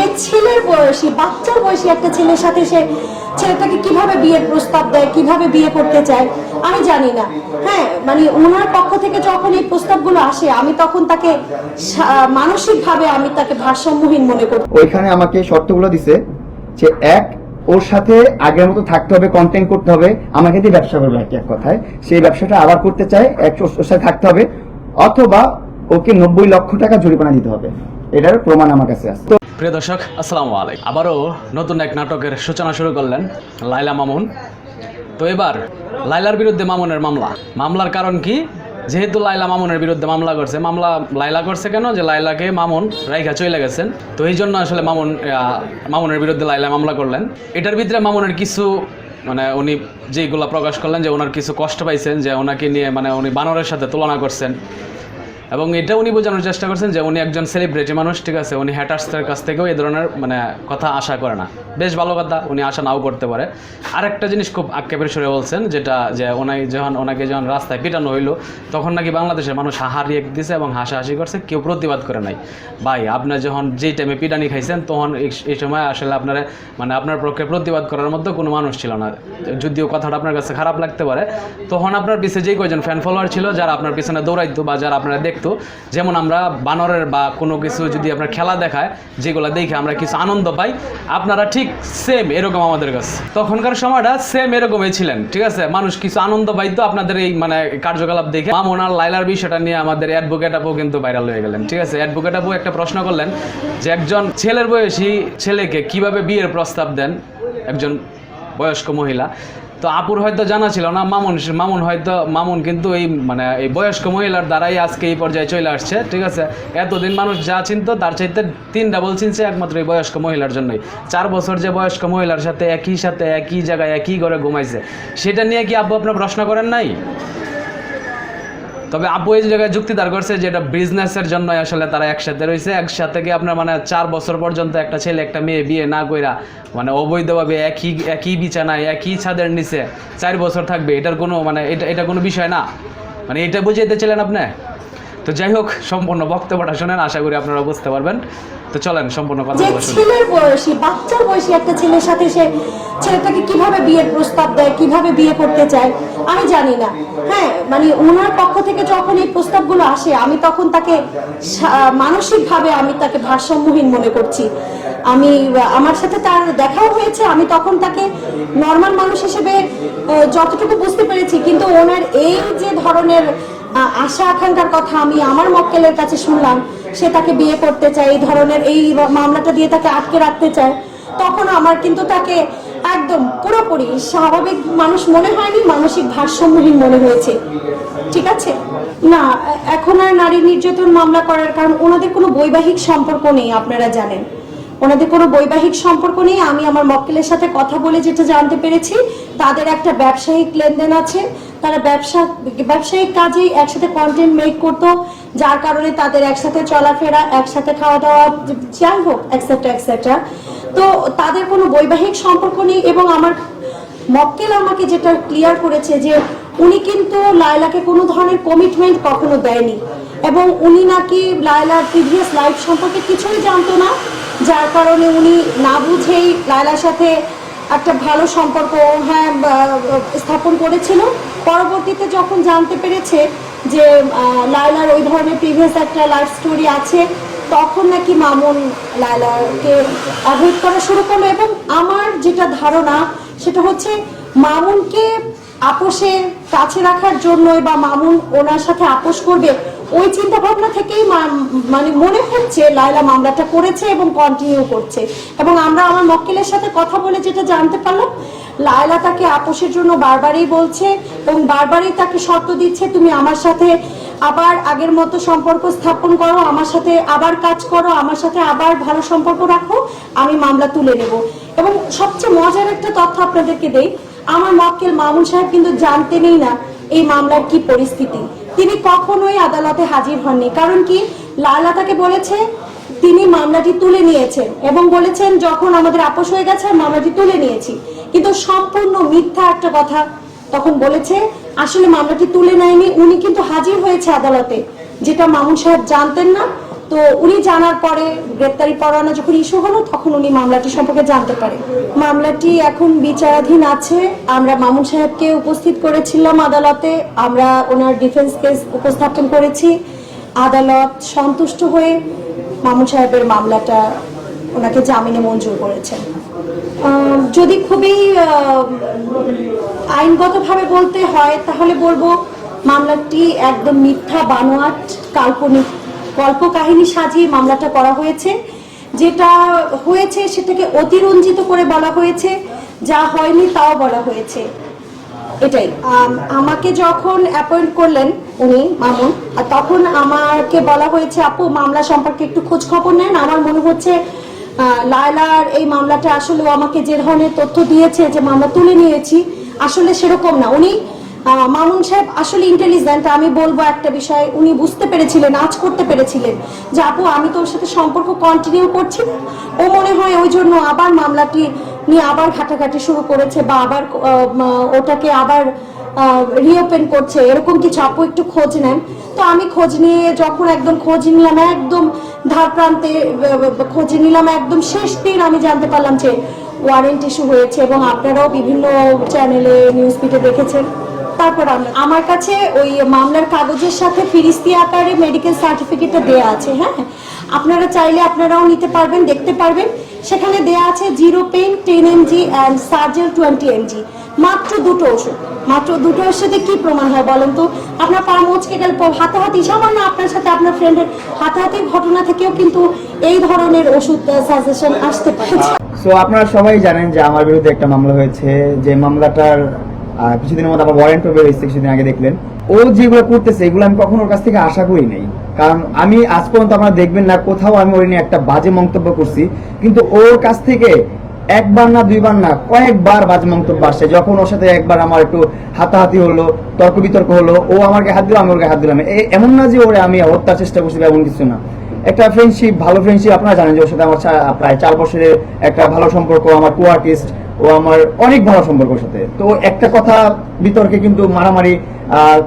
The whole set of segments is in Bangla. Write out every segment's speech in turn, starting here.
যে ছেলের বয়সী, বাচ্চার বয়সী একটা ছেলের সাথে সে ছেলেটাকে কীভাবে বিয়ের প্রস্তাব দেয়, কীভাবে বিয়ে করতে চায়, আমি জানি না। হ্যাঁ মানে ওনার পক্ষ থেকে যখন এই প্রস্তাবগুলো আসে, আমি তখন তাকে মানসিকভাবে আমি তাকে ভারসাম্যহীন মনে করি। ওইখানে আমাকে শর্তগুলো দিছে যে এক, ওর সাথে আগের মতো থাকতে হবে কন্টেন্ট করতে হবে। আমাকে দিয়ে ব্যবসা করবে আর এক কথায়? সেই ব্যবসাটা আবার করতে চায়, এক ওর সাথে থাকতে হবে। অথবা ওকে নব্বই লক্ষ টাকা জরিমানা দিতে হবে। এটার প্রমাণ আমার কাছে আছে। প্রিয় দর্শক, আসসালামু আলাইকুম। আবারও নতুন এক নাটকের সূচনা শুরু করলেন লাইলা মামুন। তো এবার লাইলার বিরুদ্ধে মামুনের মামলা। মামলার কারণ কি? যেহেতু লাইলা মামুনের বিরুদ্ধে মামলা করছে, মামলা লাইলা করছে কেন? যে লাইলাকে মামুন রাইখা চলে গেছেন। তো এই জন্য আসলে মামুন মামুনের বিরুদ্ধে লাইলা মামলা করলেন। এটার ভিতরে মামুনের কিছু মানে উনি যেগুলো প্রকাশ করলেন, যে ওনার কিছু কষ্ট পাইছেন, যে ওনাকে নিয়ে মানে উনি বানরের সাথে তুলনা করছেন এবং এটা উনি বোঝানোর চেষ্টা করছেন যে উনি একজন সেলিব্রিটি মানুষ, ঠিক আছে? উনি হ্যাটার্সদের কাছ থেকেও এই ধরনের মানে কথা আশা করে না। বেশ ভালো কথা, উনি আশা নাও করতে পারে। আরেকটা জিনিস খুব আক্ষেপের সুরে বলছেন, যেটা যে ওনাই যখন, ওনাকে যখন রাস্তায় পিটানো হইল, তখন নাকি বাংলাদেশের মানুষ হাহা রিয়েক্ট দিছে এবং হাসাহাসি করছে, কেউ প্রতিবাদ করে নাই। ভাই আপনার যখন যেই টাইমে পিটানি খাইছেন, তখন এই- সময় আসলে আপনার মানে আপনার পক্ষে প্রতিবাদ করার মধ্যে কোনো মানুষ ছিল না। যদিও কথাটা আপনার কাছে খারাপ লাগতে পারে, তখন আপনার পিছনে যেই কয়জন ফ্যান ফলোয়ার ছিল, যারা আপনার পিছনে দৌড়াইতো বা যারা আপনারা দেখতো যেমন আমরা বানরের বা কোনো কিছু যদি আপনার খেলা দেখায়, যেগুলো দেখে আমরা কিছু আনন্দ পাই, আপনারা ঠিক সেম এরকম আমাদের কাছে। তখনকার সময়টা সেম এরকমই ছিলেন, ঠিক আছে? মানুষ কিছু আনন্দ পাইতো আপনাদের এই মানে কার্যকলাপ দেখে। মামুন আর লাইলার বিষয়টা নিয়ে আমাদের অ্যাডভোকেট আপু কিন্তু ভাইরাল হয়ে গেলেন, ঠিক আছে? অ্যাডভোকেট আপু একটা প্রশ্ন করলেন যে একজন ছেলের বয়সী ছেলেকে কীভাবে বিয়ের প্রস্তাব দেন? একজন বয়স্ক মহিলা। তো আপুর হয়তো জানা ছিল না, মামুন মামুন হয়তো, মামুন কিন্তু এই মানে এই বয়স্ক মহিলার দ্বারাই আজকে এই পর্যায়ে চলে আসছে, ঠিক আছে? এতদিন মানুষ যা চিনতো, তার চাইতে তিন ডাবল চিনছে একমাত্র এই বয়স্ক মহিলার জন্যই। চার বছর যে বয়স্ক মহিলার সাথে একই সাথে একই জায়গায় একই ঘরে ঘুমাইছে, সেটা নিয়ে কি আপু আপনার প্রশ্ন করেন নাই? তবে আপু এই জায়গায় যুক্তি দাঁড় করছে যে এটা বিজনেসের জন্য আসলে তারা একসাথে রয়েছে। একসাথে কি আপনার মানে চার বছর পর্যন্ত একটা ছেলে, একটা মেয়ে বিয়ে না কইরা মানে অবৈধভাবে একই একই বিছানায়, একই ছাদের নিচে চার বছর থাকবে। এটার কোনো মানে এটা এটা কোনো বিষয় না? মানে এটা বুঝাইতে ছিলেন আপনি? তো যাই হোক সম্পূর্ণ বক্তব্যটা শোনেন আশা করি আপনারা বুঝতে পারবেন। তো চলেন সম্পূর্ণ যে কথাগুলো শুনি। ছেলের বয়সী বাচ্চার বয়সী একটা ছেলের সাথে সে ছেলেটাকে কীভাবে বিয়ের প্রস্তাব দেয় কীভাবে বিয়ে করতে চায় আমি জানি না। হ্যাঁ মানে ওনার পক্ষ থেকে যখন এই প্রস্তাবগুলো আসে আমি তখন তাকে মানসিকভাবে আমি তাকে ভারসাম্যহীন মনে করছি। আমি আমার সাথে তার দেখাও হয়েছে আমি তখন তাকে নর্মাল মানুষ হিসেবে যতটুকু বুঝতে পেরেছি কিন্তু ওনার এই যে ধরনের আশা আকাঙ্ক্ষার কথা আমি আমার মক্কেলের কাছে শুনলাম, সে তাকে বিয়ে করতে চায়, এই ধরনের এই মামলাটা দিয়ে তাকে আটকে রাখতে চায়। তখন আমার কিন্তু তাকে একদম পুরোপুরি স্বাভাবিক মানুষ মনে হয়নি, মানসিক ভারসাম্যহীন মনে হয়েছে। ঠিক আছে? না এখন আর নারী নির্যাতন মামলা করার কারণ, ওনাদের কোনো বৈবাহিক সম্পর্ক নেই, আপনারা জানেন। ওনাদের কোনো বৈবাহিক সম্পর্ক নেই। আমি আমার মক্কেলের সাথে কথা বলে যেটা জানতে পেরেছি, তাদের একটা ব্যবসায়িক লেনদেন আছে। তারা ব্যবসা, ব্যবসায়িক কাজেই একসাথে কন্টেন্ট মেক করতো, যার কারণে তাদের একসাথে চলাফেরা, একসাথে খাওয়া দাওয়া যাই হোক এক্সেট্রা এক্সেট্রা তো তাদের কোনো বৈবাহিক সম্পর্ক নেই এবং আমার মক্কেল আমাকে যেটা ক্লিয়ার করেছে যে উনি কিন্তু লায়লাকে কোনো ধরনের কমিটমেন্ট কখনো দেয়নি। এবং উনি নাকি লায়লার প্রিভিয়াস লাইফ সম্পর্কে কিছুই জানতো না। যার কারণে উনি না বুঝেই লায়লার সাথে একটা ভালো সম্পর্ক হ্যাঁ স্থাপন করেছিল। পরবর্তীতে যখন জানতে পেরেছে যে লায়লার ওই ধরনের প্রিভিয়াস একটা লাইফ স্টোরি আছে, তখন নাকি মামুন লায়লাকে অ্যাভয়েড করা শুরু করল। এবং আমার যেটা ধারণা, সেটা হচ্ছে মামুনকে আপোষে কাছে রাখার জন্যই বা মামুন ওনার সাথে আপোষ করবে ওই চিন্তা ভাবনা থেকেই মানে মনে হচ্ছে লায়লা মামলাটা করেছে এবং কন্টিনিউ করছে। এবং আমরা আমার মক্কেলের সাথে কথা বলে যেটা জানতে পারলাম, লায়লা তাকে আপোষের জন্য বারবারই বলছে এবং বারবারই তাকে শর্ত দিচ্ছে, তুমি আমার সাথে আবার আগের মতো সম্পর্ক স্থাপন করো, আমার সাথে আবার কাজ করো, আমার সাথে আবার ভালো সম্পর্ক রাখো, আমি মামলা তুলে নেব। এবং সবচেয়ে মজার একটা তথ্য আপনাদেরকে দেই, আমার মক্কেল মামুন সাহেব কিন্তু জানতেনই না এই মামলার কি পরিস্থিতি। তিনি কখনোই আদালতে হাজির হননি। কারণ কি? লালা তাকে বলেছে, তিনি মামলাটি তুলে নিয়েছেন। এবং বলেছেন, যখন আমাদের আপোষ হয়ে গেছে মামলাটি তুলে নিয়েছি। কিন্তু সম্পূর্ণ মিথ্যা একটা কথা তখন বলেছে, আসলে মামলাটি তুলে নেয়নি, উনি কিন্তু হাজির হয়েছে আদালতে। যেটা মামুন সাহেব জানতেন না তো উনি জানার পরে গ্রেপ্তারি পরোয়ানা যখন ইস্যু হলো, তখন উনি মামলাটি সম্পর্কে জানতে পারে। মামলাটি এখন বিচারাধীন আছে। আমরা মামুন সাহেবকে উপস্থিত করেছিলাম আদালতে। আমরা ওনার ডিফেন্স কেস উপস্থাপন করেছি। আদালত সন্তুষ্ট হয়ে মামুন সাহেবের মামলাটা ওনাকে জামিনে মঞ্জুর করেছেন। যদি খুবই আইনগতভাবে বলতে হয়, তাহলে বলব মামলাটি একদম মিথ্যা, বানোয়াট, কাল্পনিক গল্প কাহিনী সাজিয়ে মামলাটা করা হয়েছে। যেটা হয়েছে সেটাকে অতিরঞ্জিত করে বলা হয়েছে, যা হয়নি তাও বলা হয়েছে। এটাই। আমাকে যখন অ্যাপয়েন্ট করলেন উনি, মামুন, আর তখন আমাকে বলা হয়েছে, আপু, মামলা সম্পর্কে একটু খোঁজ খবর নেন। আমার মনে হচ্ছে লায়লার এই মামলাটা আসলে আমাকে যে ধরনের তথ্য দিয়েছে যে মামলা তুলে নিয়েছি, আসলে সেরকম না। উনি মামুন সাহেব, আসলে ইন্টেলিজেন্ট আমি বলব একটা বিষয়। উনি বুঝতে পেরেছিলেন, আজ করতে পেরেছিলেন যে, আপু, আমি তোর সাথে সম্পর্ক কন্টিনিউ করছি না। ও মনে হয় ওই জন্য আবার মামলাটি নিয়ে আবার ঘাটাঘাটি শুরু করেছে বা আবার ওটাকে আবার রিওপেন করছে। এরকম কিছু আপু একটু খোঁজ নেন। তো আমি খোঁজ নিয়ে যখন একদম খোঁজ নিলাম, একদম ধার প্রান্তে খোঁজ নিলাম, একদম শেষ দিন আমি জানতে পারলাম যে ওয়ারেন্ট ইস্যু হয়েছে এবং আপনারাও বিভিন্ন চ্যানেলে নিউজ পিটে দেখেছেন। তারপর আমার কাছে ওই মামলার কাগজের সাথে ফিরিস্তি আকারে মেডিকেল সার্টিফিকেটটা দেয়া আছে হ্যাঁ? আপনারা চাইলে আপনারাও নিতে পারবেন, দেখতে পারবেন। সেখানে দেয়া আছে zero pen ten MG and Sergel twenty MG. মাত্র দুটো ওষুধ। মাত্র দুটো ওষুধে কি প্রমাণ হয় বলেন তো? আপনার পা মুচকে গেল হাতাহাতি, সামান্য আপনার সাথে আপনার ফ্রেন্ডের হাতাহাতির ঘটনা থেকেও কিন্তু এই ধরনের ওষুধ সাজেশন আসতে পারে। সো আপনারা সবাই জানেন যে আমার বিরুদ্ধে একটা মামলা হয়েছে। যে মামলাটার কিছুদিনের মধ্যে আবার কিছুদিন আগে দেখলেন। ও যেগুলো করতেছে, এগুলো আমি কখনো ওর কাছ থেকে আশা করি নাই। কারণ আমি আজ পর্যন্ত আপনারা দেখবেন না, কোথাও আমি ওর নিয়ে একটা বাজে মন্তব্য করছি। কিন্তু ওর কাছ থেকে একবার না, দুইবার না, কয়েকবার বাজে মন্তব্য আসছে যখন ওর সাথে একবার আমার একটু হাতাহাতি হলো তর্ক বিতর্ক হলো, ও আমাকে হাত দিল, আমি ওকে হাত দিলাম। এমন না যে ওরে আমি হত্যার চেষ্টা করছি এমন কিছু না। একটা ফ্রেন্ডশিপ ভালো ফ্রেন্ডশিপ আপনারা জানেন যে ওর সাথে আমার প্রায় চার বছরের একটা ভালো সম্পর্ক, আমার কো আর্টিস্ট ও আমার অনেক ভালো সম্পর্কের সাথে। তো একটা কথা বিতর্কে কিন্তু মারামারি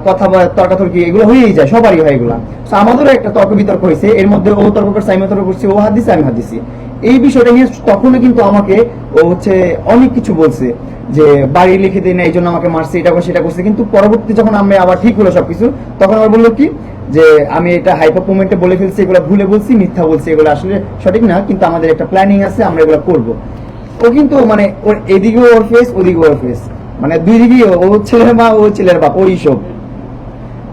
কথা বা তর্কাতর্কি এগুলো হয়েই যায়, সবারই হয় এগুলো। তো আমাদেরও একটা তর্ক বিতর্ক হয়েছে, এর মধ্যে ও তর্ক করছে আমি তর্ক করছি, ও হাত দিছে আমি হাত দিছি। এই বিষয়টা নিয়ে তখনও কিন্তু আমাকে ও হচ্ছে অনেক কিছু বলছে যে, বাড়ি লিখে দিই না, এই জন্য আমাকে মারছে, এটা করছে, সেটা করছে। কিন্তু পরবর্তী যখন আমি আবার ঠিক হলো সবকিছু, তখন আবার বলল কি যে, আমি এটা হাইপার মুভমেন্টে বলে ফেলছি, এগুলো ভুলে বলছি, মিথ্যা বলছি, এগুলো আসলে সঠিক না, কিন্তু আমাদের একটা প্ল্যানিং আছে, আমরা এগুলো করব। ও কিন্তু মানে ওর এদিকেও ওর ফেস ওদিকেও ওর ফেস মানে দুই দিকেই ও- ছেলের মা, ও ছেলের বাপ, ওই সব।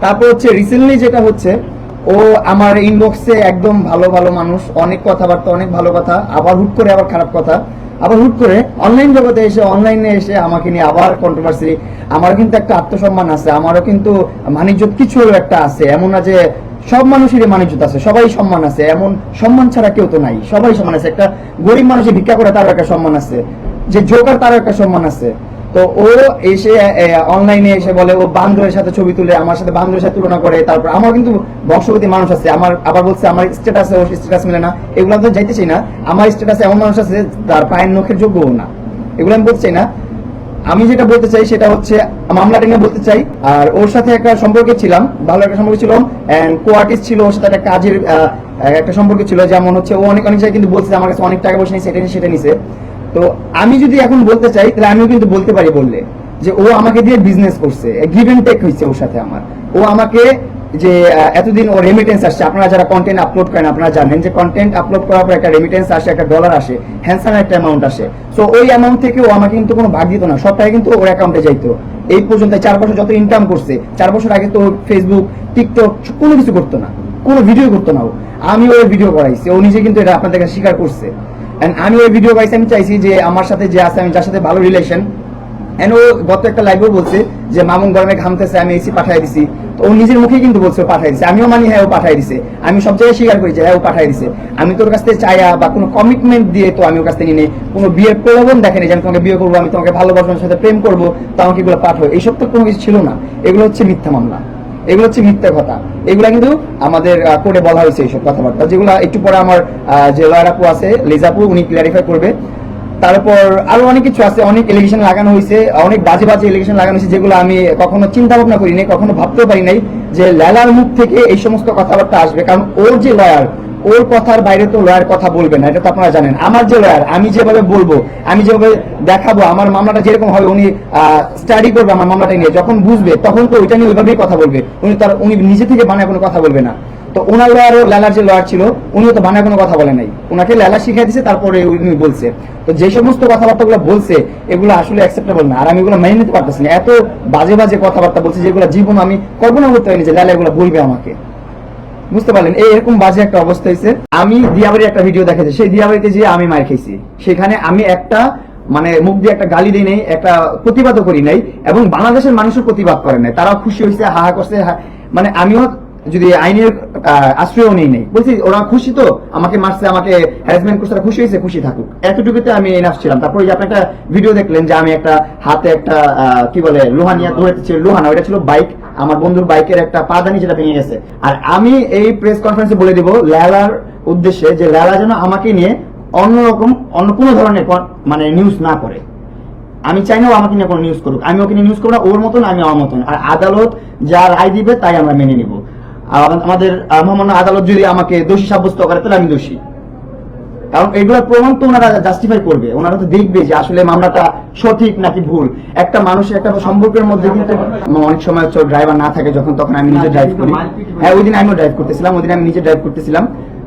তারপর হচ্ছে রিসেন্টলি যেটা হচ্ছে, ও আমার ইনবক্সে একদম ভালো ভালো মানুষ, অনেক কথাবার্তা, অনেক ভালো কথা, আবার হুট করে আবার খারাপ কথা। আবার হুট করে অনলাইন জগতে এসে অনলাইনে এসে আমাকে নিয়ে আবার কন্ট্রোভার্সি আমার কিন্তু একটা আত্মসম্মান আছে, আমারও কিন্তু মানিজ্যত কিছু একটা আছে। এমন না যে সব মানুষেরই মানিজ্যত আছে, সবাই সম্মান আছে, এমন সম্মান ছাড়া কেউ তো নাই, সবাই সম্মান আছে। একটা গরিব মানুষের ভিক্ষা করে তার একটা সম্মান আছে, যে জোকার তার একটা সম্মান আছে। তো ও এসে অনলাইনে এসে বলে, ও বান্ধবের সাথে ছবি তুলে, আমার সাথে বান্ধবের সাথে তুলনা করে, তারপর আমার কিন্তু বংশগতি মানুষ আছে, আমার আবার বলছে, আমার স্ট্যাটাসে ওর স্ট্যাটাস মেলে না, এগুলো আমি তো যাইতে চাই না, আমার স্ট্যাটাসে এমন মানুষ আছে তার পায়ের নখের যোগ্যও না। এগুলো আমি বলতে চাই না আমি যেটা বলতে চাই সেটা হচ্ছে, মামলাটা নিয়ে বলতে চাই, আর ওর সাথে একটা সম্পর্কে ছিলাম, ভালো একটা সম্পর্ক ছিল এন্ড কো আর্টিস্ট ছিল, ওর সাথে একটা কাজের একটা সম্পর্ক ছিল, যেমন হচ্ছে ও অনেক অনেক জায়গায় কিন্তু বলছে আমার কাছে অনেক টাকা পয়সা নিয়ে সেটা নিয়ে সেটা নিছে। তো আমি যদি এখন বলতে চাই, তাহলে আমিও কিন্তু বলতে পারি বললে, যে ও আমাকে দিয়ে বিজনেস করছে গিভ এন্ড টেক হয়েছে ওর সাথে আমার। ও আমাকে যে এতদিন ও রেমিটেন্স আসছে। আপনারা যারা কন্টেন্ট আপলোড করেন, আপনারা জানেন যে কন্টেন্ট আপলোড করার পর একটা রেমিটেন্স আসে, একটা ডলার আসে হ্যান্ডসাম একটা অ্যামাউন্ট আসে। সো ওই অ্যামাউন্ট থেকে ও আমাকে কিন্তু কোনো ভাগ দিত না। সব টাকা কিন্তু ওর অ্যাকাউন্টে যাইতো। এই পর্যন্ত চার বছর যত ইনকাম করছে, চার বছর আগে তো ফেসবুক টিকটক কোনো কিছু করতো না। কোনো ভিডিও করতো না ও। আমি ওর ভিডিও করাইছি ও নিজে কিন্তু এটা আপনাদের কাছে স্বীকার করছে। And আমি ওই ভিডিও পাইছি আমি চাইছি যে আমার সাথে যে আছে, আমি যার সাথে ভালো রিলেশন এন্ড গত একটা বলছে যে, মামুন গরমে ঘামতেছে আমি এসি পাঠাই দিছি। ও নিজের মুখেই কিন্তু বলছে পাঠাই দিছে। আমিও মানি হ্যাঁ ও পাঠাই দিছে। আমি সব জায়গায় স্বীকার করি হ্যাঁ ও পাঠাই দিছে। আমি তোর কাছ থেকে চাইয়া বা কোনো কমিটমেন্ট দিয়ে তো আমি ওর কাছ থেকে নিয়ে কোনো বিয়ের প্রলোভন দেখেনি যে, আমি তোমাকে বিয়ে করব, আমি তোমাকে ভালোবাসবো আমার সাথে প্রেম করব, তো আমাকে এগুলো পাঠো এইসব তো কোনো কিছু ছিল না। এগুলো হচ্ছে মিথ্যা মামলা। এগুলো হচ্ছে মিথ্যা কথা। এগুলা কিন্তু আমাদের কোর্টে বলা হয়েছে এইসব কথাবার্তা। যেগুলো একটু পরে আমার যে লয়ার আপু আছে লিজাপু উনি ক্লিয়ারিফাই করবে। তারপর আরও অনেক কিছু আছে, অনেক এলিগেশন লাগানো হয়েছে, অনেক বাজে বাজে এলিগেশন লাগানো হয়েছে যেগুলো আমি কখনো চিন্তা ভাবনা করি নাই, কখনো ভাবতেও পারি নাই যে লালার মুখ থেকে এই সমস্ত কথাবার্তা আসবে। কারণ ওর যে লয়ার ওর কথার বাইরে তো লয়ার কথা বলবে না, এটা তো আপনারা জানেন। আমার যে লয়ার আমি যেভাবে বলব, আমি যেভাবে দেখাবো, আমার মামলাটা যেরকম হবে, উনি স্টাডি করবে আমার মামলাটা নিয়ে, যখন বুঝবে, তখন তো ওইটা নিয়ে ওইভাবেই কথা বলবে। উনি তার, উনি নিজে থেকে বানায় কোনো কথা বলবে না। তো ওনার লয়ারও লালার যে লয়ার ছিল, উনিও তো বানায় কোনো কথা বলে নাই। ওনাকে লালা শিখিয়ে দিছে, তারপরে উনি বলছে। তো যে সমস্ত কথাবার্তাগুলো বলছে, এগুলো আসলে অ্যাকসেপ্টেবল না। আর আমি এগুলো মেনে নিতে পারতেছি না। এত বাজে বাজে কথাবার্তা বলছে যেগুলো জীবন আমি কল্পনা করতে পারিনি যে লালা এগুলো বলবে আমাকে। বুঝতে পারলেন? এই এরকম বাজে একটা অবস্থা হয়েছে। আমি দিয়াবাড়ির একটা ভিডিও দেখেছি। সেই দিয়াবাড়িতে যে আমি মার খেয়েছি। সেখানে আমি একটা মানে মুখ দিয়ে একটা গালি দিই নাই, একটা প্রতিবাদও করি নাই, এবং বাংলাদেশের মানুষের প্রতিবাদ করে নাই। তারাও খুশি হয়েছে, হা হা করছে মানে আমিও যদি আইনের আশ্রয়ও নেই নেই। বলছি, ওরা খুশি তো? আমাকে মারছে, আমাকে হ্যারাসমেন্ট করছে খুশি হয়েছে, খুশি থাকুক। এতটুকুতে আমি এনাফ ছিলাম। তারপরে আপনি একটা ভিডিও দেখলেন যে আমি একটা হাতে একটা কি বলে, লোহা নিয়ে দৌড়াতে লোহা না ওটা ছিল বাইক আমার বন্ধুর বাইকের একটা পাদানি যেটা ভেঙে গেছে। আর আমি এই প্রেস কনফারেন্সে বলে দিব, লেলার উদ্দেশ্যে যে লালা যেন আমাকে নিয়ে অন্যরকম অন্য কোনো ধরনের মানে নিউজ না করে। আমি চাই না ও আমাকে নিয়ে কোনো নিউজ করুক। আমি ওকে নিয়ে নিউজ করব না, ওর মতন, আমি আমার মতন। আর আদালত যা রায় দিবে, তাই আমরা মেনে নিব। আমাদের মহামান্য আদালত যদি আমাকে দোষী সাব্যস্ত করে, তাহলে আমি দোষী। কারণ এগুলোর প্রমাণ তো ওনারা জাস্টিফাই করবে। ওনারা তো দেখবে যে আসলে মামলাটা সঠিক নাকি ভুল। একটা মানুষের, একটা সম্পর্কের মধ্যে কিন্তু অনেক সময় ড্রাইভার না থাকে যখন, তখন আমি নিজে ড্রাইভ করি। হ্যাঁ ওই দিন আমিও ড্রাইভ করতেছিলাম, ওই দিন আমি নিজে ড্রাইভ করতেছিলাম।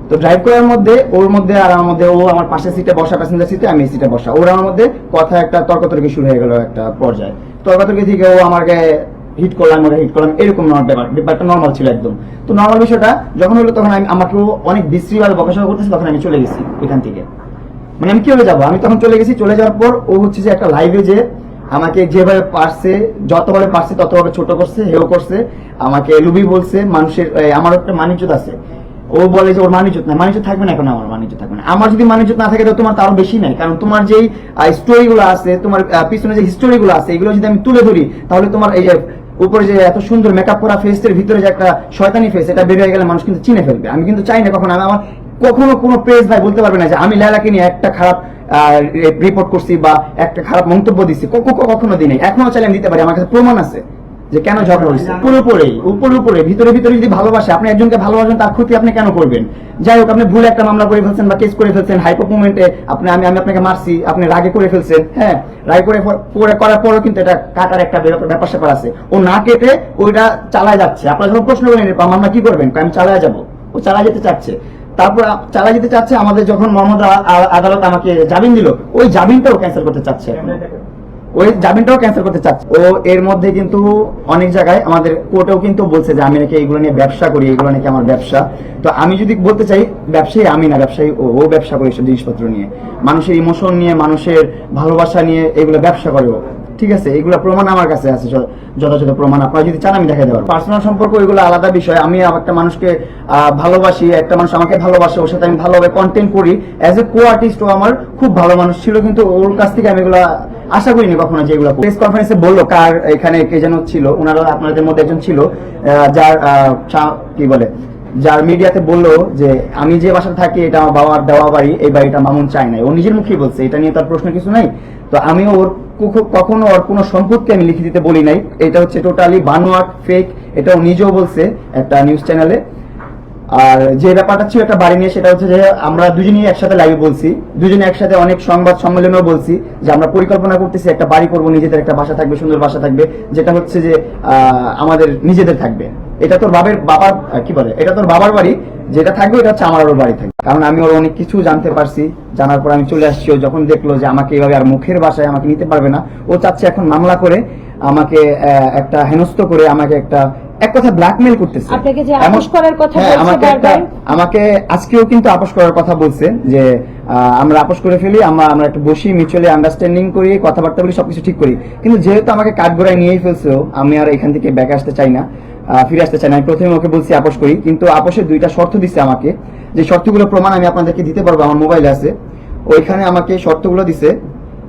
তো ড্রাইভ করার মধ্যে, ওর মধ্যে আর আমার মধ্যে, ও আমার পাশের সিটে বসা প্যাসেঞ্জার সিটে আমি সিটে বসা। ওর আমার মধ্যে কথা একটা তর্কতর্কি শুরু হয়ে গেল একটা পর্যায়ে। তর্কতর্কি থেকে ও আমাকে হিট করলাম, ওরা হিট করলাম, এরকম ব্যাপার, ব্যাপারটা নর্মাল ছিল একদম। তো নর্মাল বিষয়টা, যখন হলো তখন আমি, আমাকেও অনেক বিশ্রীভাবে বকাশকা করতেছে, তখন আমি চলে গেছি এখান থেকে। মানে আমি কীভাবে যাব? আমি তখন চলে গেছি, চলে যাওয়ার পর ও হচ্ছে যে একটা লাইভে যে আমাকে যেভাবে পারছে, যতভাবে পারছে, ততভাবে ছোট করছে, হেও করছে, আমাকে লুবি বলছে, মানুষের আমার একটা মানিজ্যত আছে। ও বলে যে, ওর মানিজ্যত নাই। মানিজ্যত থাকবে না এখন আমার মানিজ্যত থাকবে না। আমার যদি মানিজ্যত না থাকে তো তোমার তারও বেশি নাই। কারণ তোমার যেই স্টোরি গুলো আছে, তোমার পিছনে যে হিস্টোরি গুলো আছে, এগুলো যদি আমি তুলে ধরি, তাহলে তোমার এই যে উপরে যে এত সুন্দর মেকআপ করা ফেসের ভিতরে যে একটা শয়তানি ফেস এটা বের হয়ে গেলে মানুষ কিন্তু চিনে ফেলবে। আমি কিন্তু চাই না কখনো, আমি আমার কখনো কোনো প্রেস ভাই বলতে পারবে না যে আমি লালাকে নিয়ে একটা খারাপ রিপোর্ট করছি বা একটা খারাপ মন্তব্য দিচ্ছি কখনো দিই নাই। এখনও চাইলে আমি দিতে পারি, আমার কাছে প্রমাণ আছে। যে কেন ঝগড়া হয়েছে উপরে উপরে উপরে উপরে ভিতরে ভিতরে যদি ভালোবাসে, আপনি একজনকে ভালোবাসেন, তার ক্ষতি আপনি কেন করবেন? যাই হোক, আপনি ভুলে একটা মামলা করে ফেলছেন বা কেস করে ফেলছেন হাইপো মুভমেন্টে আপনি, আমি আমি আপনাকে মারছি, আপনি রাগে করে ফেলছেন হ্যাঁ? রাগে করে করে, করার পরও কিন্তু এটা কাটার একটা ব্যাপার- স্যাপার আছে। ও না কেটে ওইটা চালায় যাচ্ছে। আপনারা যখন প্রশ্ন করেন, এরকম আমরা কি করবেন? আমি চালায় যাব। ও চালায় যেতে চাচ্ছে। তারপর চালায় যেতে চাচ্ছে, আমাদের যখন মোহাম্মদ আদালত আমাকে জামিন দিল, ওই জামিনটাও ক্যান্সেল করতে চাচ্ছে ওই জামিনটাও ক্যান্সেল করতে চাচ্ছে। ও এর মধ্যে কিন্তু অনেক জায়গায় আমাদের কোর্টেও কিন্তু বলছে যে, আমি নাকি এগুলো নিয়ে ব্যবসা করি, এগুলো নাকি আমার ব্যবসা। তো আমি যদি বলতে চাই, ব্যবসায়ী আমি না, ব্যবসায়ী ও ব্যবসা করে এসব জিনিসপত্র নিয়ে। মানুষের ইমোশন নিয়ে, মানুষের ভালোবাসা নিয়ে এগুলো ব্যবসা করে ও। ঠিক আছে? এগুলো প্রমাণ আমার কাছে আছে যথাযথ প্রমাণ। আপনারা যদি চান, আমি দেখাই দেবো পার্সোনাল সম্পর্ক এগুলো আলাদা বিষয়। আমি একটা মানুষকে ভালোবাসি, একটা মানুষ আমাকে ভালোবাসে, ওর সাথে আমি ভালোভাবে কন্টেন্ট করি। অ্যাজ এ কো আর্টিস্ট ও আমার খুব ভালো মানুষ ছিল, কিন্তু ওর কাছ থেকে আমি এগুলো আশা করিনি কখনো যে এগুলো প্রেস কনফারেন্সে বলল কার এখানে কে যেন ছিল ওনারা আপনাদের মধ্যে একজন ছিল যার কি বলে, যার মিডিয়াতে বলল যে, আমি যে বাসায় থাকি, এটা আমার বাবার দেওয়া বাড়ি, এই বাড়িটা মামুন চাই নাই। ও নিজের মুখেই বলছে, এটা নিয়ে তার প্রশ্ন কিছু নাই। তো আমি ওর কখনো ওর কোনো সম্পত্তি আমি লিখে দিতে বলি নাই। এটা হচ্ছে টোটালি বানোয়াট ফেক এটা ও নিজেও বলছে একটা নিউজ চ্যানেলে আর যে ব্যাপারটা ছিল একটা বাড়ি নিয়ে, সেটা হচ্ছে যে আমরা দুজনেই একসাথে লাইভে বলছি। দুজনে একসাথে অনেক সংবাদ সম্মেলনেও বলছি যে আমরা পরিকল্পনা করতেছি একটা বাড়ি করব, নিজেদের একটা বাসা থাকবে, সুন্দর বাসা থাকবে, যেটা হচ্ছে যে আমাদের নিজেদের থাকবে। এটা তোর বাবার বাবার কি বলে? এটা তোর বাবার বাড়ি, যেটা থাকবে এটা হচ্ছে আমার বাড়ি থাকবে। কারণ আমি ওর অনেক কিছু জানতে পারছি, জানার পর আমি চলে আসছি, ও যখন দেখল যে আমাকে এইভাবে আর মুখের বাসায় আমাকে নিতে পারবে না, ও চাচ্ছে এখন মামলা করে আমাকে একটা হেনস্থ করে আমাকে একটা এক কথা ব্ল্যাকমেল করতেছে। আপনাকে যে আপোস করার কথা হ্যাঁ, বলছে বারবার। আমাকে আজকেও কিন্তু আপোষ করার কথা বলছে যে আমরা আপোষ করে ফেলি আমরা আমরা একটু বসি মিউচুয়ালি আন্ডারস্ট্যান্ডিং করি কথাবার্তা বলি সবকিছু ঠিক করি। কিন্তু যেহেতু আমাকে কাঠগড়ায় নিয়েই ফেলছো আমি আর এখান থেকে ব্যাক আসতে চাই না ফিরে আসতে চাই না। আমি প্রথমে ওকে বলছি আপোষ করি কিন্তু আপোষের দুইটা শর্ত দিছে আমাকে। যে শর্তগুলো প্রমাণ আমি আপনাদেরকে দিতে পারব আমার মোবাইলে আছে। ওইখানে আমাকে শর্তগুলো দিছে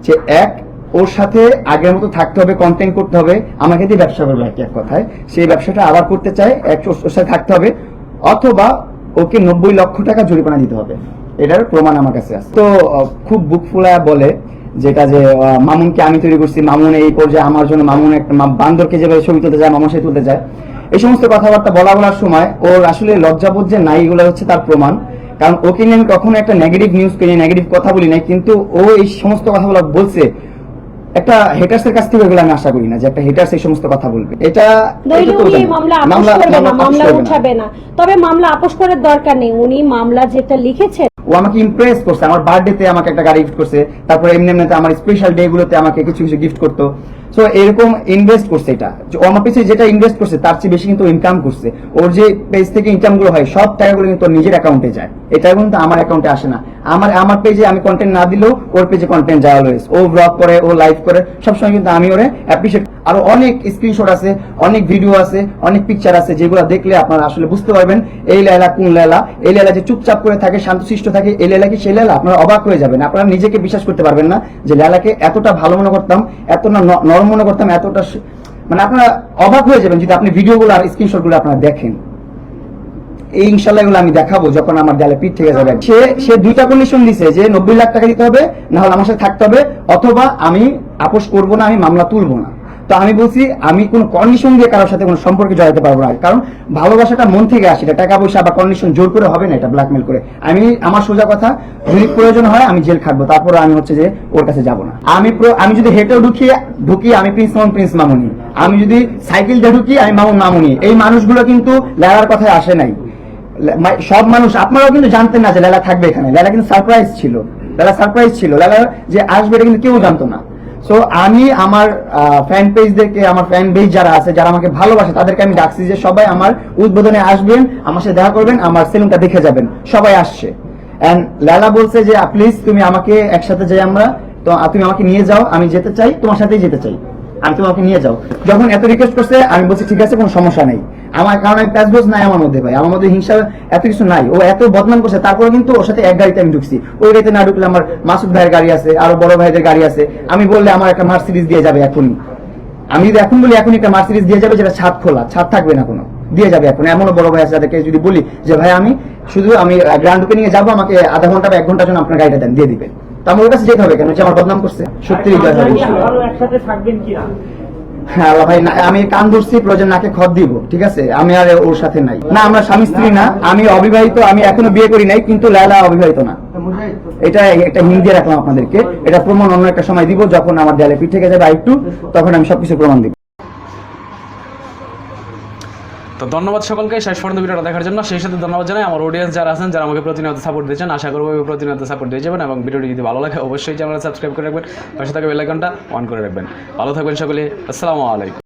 যে এক ওর সাথে আগের মতো থাকতে হবে কন্টেন্ট করতে হবে। আমাকে দিয়ে ব্যবসা করবে আর এক কথায়? সেই ব্যবসাটা আবার করতে চায়, এক ওর সাথে থাকতে হবে। অথবা ওকে নব্বই লক্ষ টাকা জরিমানা দিতে হবে। এটার প্রমাণ আমার কাছে আছে। তো খুব বুক ফুলায় বলে যেটা যে মামুনকে আমি তৈরি করছি, মামুন এই পর্যায়ে আমার জন্য মামুন একটা বান্দরকে যেভাবে ছবি তুলতে যায়, মামুন সে তুলতে যায়। এই সমস্ত কথাবার্তা বলা বলার সময় ওর আসলে লজ্জাবোধ যে নাই এগুলো হচ্ছে তার প্রমাণ। কারণ ওকে নিয়ে আমি কখনো একটা নেগেটিভ নিউজ করি নেগেটিভ কথা বলি নাই, কিন্তু ও এই সমস্ত কথাগুলো বলছে একটা হেটার্সের কাছ থেকে এগুলো আমি আশা করি না যে একটা হেটার্স এই সমস্ত কথা বলবে। এটা। মামলা মামলা-। উঠাবে না। তবে মামলা আপোষ করার দরকার নেই। উনি মামলা যেটা লিখেছেন ও আমাকে ইমপ্রেস করছে। আমার বার্থডেতে আমাকে একটা গাড়ি গিফট করছে। তারপরে এমনি এমনিতে আমার স্পেশাল ডে গুলোতে আমাকে কিছু কিছু গিফট করতো। সো এরকম ইনভেস্ট করছে এটা। আমার পিছিয়ে যেটা ইনভেস্ট করছে, তার চেয়ে বেশি কিন্তু ইনকাম করছে। ওর যে পেজ থেকে ইনকামগুলো হয়, সব টাকাগুলো কিন্তু নিজের অ্যাকাউন্টে যায়। এটা কিন্তু আমার অ্যাকাউন্টে আসে না। আমার আমার পেজে আমি কন্টেন্ট না দিলেও ওর পেজে কন্টেন্ট যায় অলওয়েজ ও ব্লগ করে, ও লাইভ করে, সবসময় কিন্তু আমি ওরে অ্যাপ্রিসিয়েট আরও অনেক স্ক্রিনশট আছে, অনেক ভিডিও আছে, অনেক পিকচার আছে, যেগুলো দেখলে আপনারা আসলে বুঝতে পারবেন, এই লেলা কোন লেলা? এই লেলা যে চুপচাপ করে থাকে, শান্তশিষ্ট থাকে, এই লেলা কি সেই লেলা? আপনারা অবাক হয়ে যাবেন। আপনারা নিজেকে বিশ্বাস করতে পারবেন না যে লেলাকে এতটা ভালো মনে করতাম, এত না মনে করতাম এতটা মানে আপনারা অবাক হয়ে যাবেন যদি আপনি ভিডিওগুলো আর স্ক্রিনশটগুলো আপনারা দেখেন। এই ইনশাল্লাহ এগুলো আমি দেখাবো যখন আমার দেয়ালে পিঠ থেকে যাবে। সে সে দুইটা কন্ডিশন দিছে যে নব্বই লাখ টাকা দিতে হবে না হলে আমার সাথে থাকতে হবে, অথবা আমি আপোষ করব না, আমি মামলা তুলবো না। তো আমি বলছি, আমি কোন কন্ডিশন দিয়ে কারোর সাথে কোনো সম্পর্কে জড়াতে পারব না। কারণ ভালোবাসাটা মন থেকে আসে, এটা টাকা পয়সা বা কন্ডিশন জোর করে হবে না এটা ব্ল্যাকমেল করে। আমি, আমার সোজা কথা, যদি প্রয়োজন হয় আমি জেল খাটবো, তারপরে আমি হচ্ছে যে ওর কাছে যাব না। আমি আমি যদি হেঁটেও ঢুকি ঢুকি, আমি প্রিন্স মামুন প্রিন্স মামুনি। আমি যদি সাইকেল দিয়ে ঢুকি, আমি মামুন মামুনি। এই মানুষগুলো কিন্তু লেলার কথায় আসে নাই। সব মানুষ, আপনারাও কিন্তু জানতেন না যে লেলা থাকবে এখানে। লেলা কিন্তু সারপ্রাইজ ছিল। লেলা সারপ্রাইজ ছিল। লেলা যে আসবে এটা কিন্তু কেউ জানতো না। সো আমি আমার ফ্যান পেজ দেখে, আমার ফ্যান পেজ যারা আছে, যারা আমাকে ভালোবাসে, তাদেরকে আমি ডাকছি যে সবাই আমার উদ্বোধনে আসবেন, আমার সাথে দেখা করবেন, আমার সেলুনটা দেখে যাবেন। সবাই আসছে। এন্ড লালা বলছে যে প্লিজ তুমি আমাকে একসাথে যাই আমরা। তো তুমি আমাকে নিয়ে যাও, আমি যেতে চাই, তোমার সাথেই যেতে চাই। আমি তোমাকে নিয়ে যাও। যখন এত রিকোয়েস্ট করছে, আমি বলছি, ঠিক আছে, কোনো সমস্যা নেই। আমার কারণ আমি প্যাসবোজ নাই আমার মধ্যে ভাই। আমার মধ্যে হিংসা এত কিছু নাই। ও এত বদনাম করছে তারপরে কিন্তু ওর সাথে এক গাড়িতে আমি ঢুকছি। ওই গাড়িতে না ঢুকলে আমার মাসুদ ভাইয়ের গাড়ি আছে, আরও বড় ভাইদের গাড়ি আছে। আমি বললে আমার একটা মার্সিডিজ দিয়ে যাবে এখনই। আমি যদি এখন বলি এখন একটা মার্সিডিজ দিয়ে যাবে যেটা ছাদ খোলা। ছাদ থাকবে না কোনো। দিয়ে যাবে এখন এমনও বড় ভাই আছে যাদেরকে যদি বলি যে, ভাই, আমি শুধু আমি গ্র্যান্ড ওপেনিং এ যাব, আমাকে আধা ঘণ্টা বা এক ঘণ্টার জন্য আপনার গাড়িটা দেন, দিয়ে দিবেন। তো আমার কাছে যেতে হবে কেন? যে আমার বদনাম করছে। সত্যি জয় হবে। একসাথে থাকবেন কিনা। হ্যাঁ আল্লাহ ভাই আমি কান ধরছি প্রয়োজন নাকে খত দিব ঠিক আছে? আমি আর ওর সাথে নাই। না আমরা স্বামী স্ত্রী না আমি অবিবাহিত আমি এখনও বিয়ে করি নাই কিন্তু লালা অবিবাহিত না। এটা একটা হিন্দি রাখলাম আপনাদেরকে। এটা প্রমাণ অন্য একটা সময় দিব যখন আমার দেয়ালে পিঠে গেছে বা একটু তখন আমি সবকিছু প্রমাণ দিব। তো ধন্যবাদ সকলকে শেষ পর্যন্ত ভিডিওটা দেখার জন্য। সেই সাথে ধন্যবাদ জানাই আমার অডিয়েন্স যারা আছেন, যারা আমাকে প্রতিনিয়ত সাপোর্ট দিয়েছেন, আশা করব প্রতিনিয়ত সাপোর্ট দিয়ে যাবেন এবং ভিডিওটি যদি ভালো লাগে অবশ্যই চ্যানেলটা সাবস্ক্রাইব করে রাখবেন। পাশে থাকা বেলাইকনটা অন করে রাখবেন। ভালো থাকবেন সকলে। আসসালামু আলাইকুম।